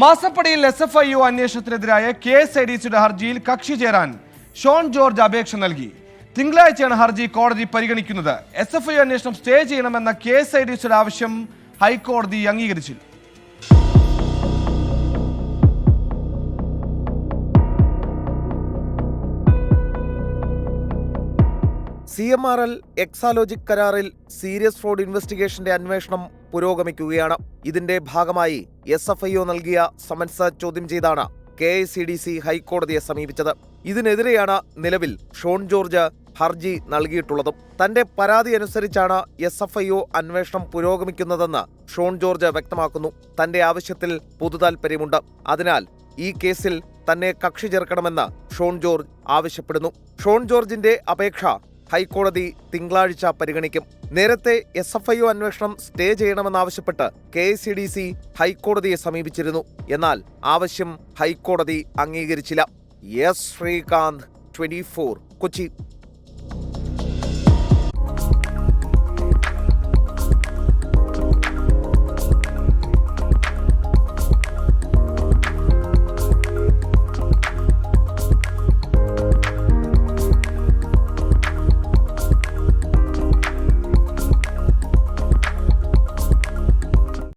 മാസപ്പടിയിൽ S F I U അന്വേഷണത്തിനെതിരായ K S I D സിയുടെ ഹർജിയിൽ കക്ഷി ചേരാൻ ഷോൺ ജോർജ് അപേക്ഷ നൽകി. തിങ്കളാഴ്ചയാണ് ഹർജി കോടതി പരിഗണിക്കുന്നത്. എസ് എഫ് ഐ അന്വേഷണം സ്റ്റേ ചെയ്യണമെന്ന കെ എസ് ഐ ഡി സിയുടെ ആവശ്യം ഹൈക്കോടതി അംഗീകരിച്ചില്ല. C M R L Exalogic കരാറിൽ സീരിയസ് ഫ്രോഡ് ഇൻവെസ്റ്റിഗേഷന്റെ അന്വേഷണം പുരോഗമിക്കുകയാണ്. ഇതിന്റെ ഭാഗമായി എസ് എഫ് ഐ ഒ നൽകിയ സമൻസ് ചോദ്യം ചെയ്താണ് K I C D C ഹൈക്കോടതിയെ സമീപിച്ചത്. ഇതിനെതിരെയാണ് നിലവിൽ ഷോൺ ജോർജ് ഹർജി നൽകിയിട്ടുള്ളതും. തന്റെ പരാതി അനുസരിച്ചാണ് എസ് എഫ് ഐ ഒ അന്വേഷണം പുരോഗമിക്കുന്നതെന്ന് ഷോൺ ജോർജ് വ്യക്തമാക്കുന്നു. തന്റെ ആവശ്യത്തിൽ പൊതുതാൽപര്യമുണ്ട് അതിനാൽ ഈ കേസിൽ തന്നെ കക്ഷി ചേർക്കണമെന്ന് ഷോൺ ജോർജ് ആവശ്യപ്പെടുന്നു. ഷോൺ ജോർജിന്റെ അപേക്ഷ ഹൈക്കോടതി തിങ്കളാഴ്ച പരിഗണിക്കും. നേരത്തെ എസ് എഫ് ഐ ഒ അന്വേഷണം സ്റ്റേ ചെയ്യണമെന്നാവശ്യപ്പെട്ട് K S C D C ഹൈക്കോടതിയെ സമീപിച്ചിരുന്നു. എന്നാൽ ആവശ്യം ഹൈക്കോടതി അംഗീകരിച്ചില്ല. S Sreekanth twenty Kochi.